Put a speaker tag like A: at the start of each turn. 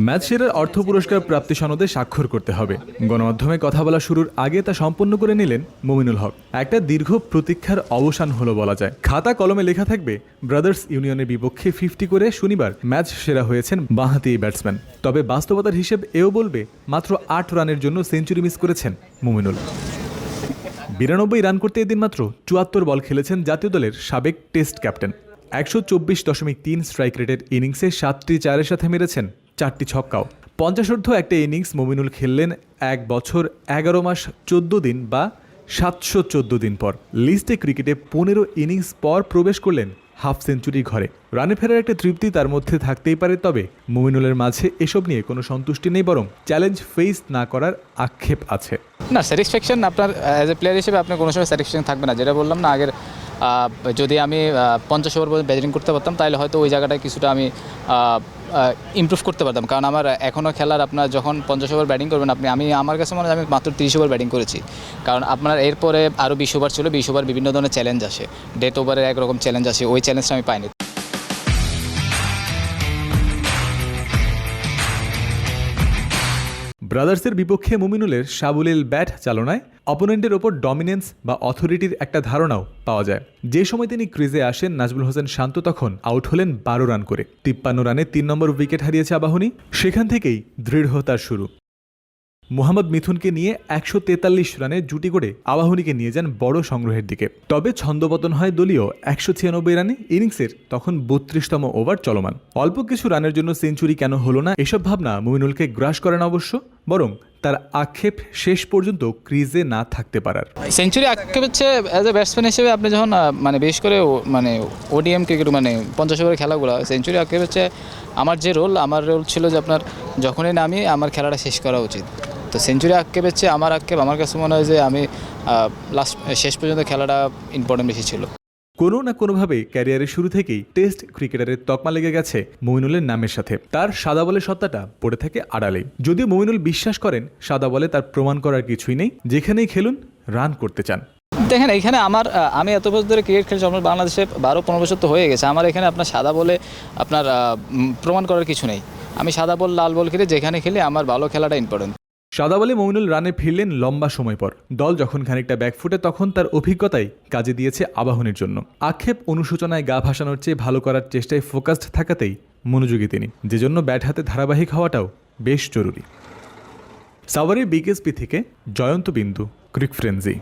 A: Match সেরার অর্থ পুরস্কার প্রাপ্তি সনদে স্বাক্ষর করতে হবে। গণমাধ্যমে কথা বলা শুরুর আগে তা সম্পন্ন করে নিলেন মুমিনুল হক। একটা দীর্ঘ প্রতীক্ষার অবসান হলো বলা যায়। খাতা কলমে লেখা থাকবে, ব্রাদার্স ইউনিয়নের বিপক্ষে ফিফটি করে শনিবার ম্যাচ সেরা হয়েছেন বাঁহাতি ব্যাটসম্যান। তবে বাস্তবতার হিসেব এও বলবে, মাত্র আট রানের জন্য সেঞ্চুরি মিস করেছেন মুমিনুল। বিরানব্বই রান করতে এদিন মাত্র চুয়াত্তর বল খেলেছেন জাতীয় দলের সাবেক টেস্ট ক্যাপ্টেন। একশো চব্বিশ দশমিক তিন স্ট্রাইক রেটের ইনিংসে সাতটি চারের সাথে মেরেছেন, চারটি ছক্কাও। পঞ্চাশোর্ধ একটা ইনিংস মমিনুল খেললেন এক বছর, এগারো মাস, চোদ্দ দিন বা সাতশো চোদ্দ দিন পর। লিস্টে ক্রিকেটে পনেরো ইনিংস পর প্রবেশ করলেন হাফ সেঞ্চুরি ঘরে। রানে ফেরার একটা তৃপ্তি তার মধ্যে থাকতেই পারে, তবে মুমিনুলের মাঝে এসব নিয়ে কোনো সন্তুষ্টি নেই, বরং চ্যালেঞ্জ ফেস না করার আক্ষেপ আছে।
B: না স্যাটিসফ্যাকশন আপনার অ্যাজ এ প্লেয়ার হিসেবে আপনার কোনো সময় স্যাটিসফ্যাকশন থাকবে না। যেটা বললাম না, আগের যদি আমি পঞ্চাশ ওভার পর্যন্ত ব্যাটিং করতে পারতাম, তাহলে হয়তো ওই জায়গাটায় কিছুটা আমি ইমপ্রুভ করতে পারতাম। কারণ আমার এখনও খেলার আপনার যখন পঞ্চাশ ওভার ব্যাটিং করবেন আপনি, আমি, আমার কাছে মনে হয় আমি মাত্র তিরিশ ওভার ব্যাটিং করেছি। কারণ আপনার এরপরে আরও বিশ ওভার ছিল, বিশ ওভার বিভিন্ন ধরনের চ্যালেঞ্জ আসে। ডেট ওভারের একরকম চ্যালেঞ্জ আসে, ওই চ্যালেঞ্জটা আমি পাইনি।
A: ব্রাদার্সের বিপক্ষে মুমিনুলের সাবুলিল ব্যাট চালনায় অপোনেন্টের ওপর ডমিনেন্স বা অথরিটির একটা ধারণাও পাওয়া যায়। যে সময় তিনি ক্রিজে আসেন, নাজমুল হোসেন শান্ত তখন আউট হলেন বারো রান করে। তিপ্পান্ন রানে তিন নম্বর উইকেট হারিয়েছে আবাহনী। সেখান থেকেই দৃঢ়তার শুরু। মোহাম্মদ মিথুনকে নিয়ে একশো তেতাল্লিশ রানে জুটি করে আবাহনীকে নিয়ে যান বড় সংগ্রহের দিকে। তবে ছন্দপতন হয় দলীয় একশো ছিয়ানব্বই রানে। ইনিংসের তখন বত্রিশতম ওভার চলমান। অল্প কিছু রানের জন্য সেঞ্চুরি কেন হলো না, এসব ভাবনা মুমিনুলকে গ্রাস করেন অবশ্য, বরং তার আক্ষেপ শেষ পর্যন্ত ক্রিজে না থাকতে পারার।
B: সেঞ্চুরি আক্ষেপ হচ্ছে অ্যাজ এ ব্যাটসম্যান হিসেবে আপনি যখন মানে বিশেষ করে মানে ওডিএম ক্রিকেট মানে পঞ্চাশ ওভারের খেলাগুলো, সেঞ্চুরি আটকে হচ্ছে আমার যে রোল আমার রোল ছিল যে আপনার যখনই নামি, আমার খেলাটা শেষ করা উচিত। তো সেঞ্চুরি আক্ষেপ হচ্ছে আমার আক্ষেপ, আমার কাছে মনে হয় যে আমি লাস্ট শেষ পর্যন্ত খেলাটা ইম্পর্টেন্ট বেশি ছিল।
A: কোনো না কোনোভাবে ক্যারিয়ারের শুরু থেকেই টেস্ট ক্রিকেটারের তকমা লেগে গেছে মমিনুলের নামের সাথে। তার সাদা বলের সত্তাটা পড়ে থাকে আড়ালে যদিও মমিনুল বিশ্বাস করেন, সাদা বলে তার প্রমাণ করার কিছুই নেই। যেখানেই খেলুন, রান করতে চান।
B: দেখেন, এখানে আমার আমি এত বছর ধরে ক্রিকেট খেলছি, আমার বাংলাদেশে বারো পনেরো বছর তো হয়ে গেছে। আমার এখানে আপনার সাদা বলে আপনার প্রমাণ করার কিছু নেই। আমি সাদা বল, লাল বল খেলে যেখানে খেলে আমার ভালো খেলাটা ইম্পর্টেন্ট
A: সাদা বলে মমিনুল রানে ফিরলেন লম্বা সময় পর। দল যখন খানিকটা ব্যাকফুটে তখন তার অভিজ্ঞতাই কাজে দিয়েছে আবাহনের জন্য। আক্ষেপ অনুশোচনায় গা ভাসানোর চেয়ে ভালো করার চেষ্টায় ফোকাসড থাকাতেই মনোযোগী তিনি। যে জন্য ব্যাট হাতে ধারাবাহিক হওয়াটাও বেশ জরুরি। সাওয়ারের বিকেএসপি থেকে জয়ন্ত বিন্দু ক্রিক ফ্রেন্সি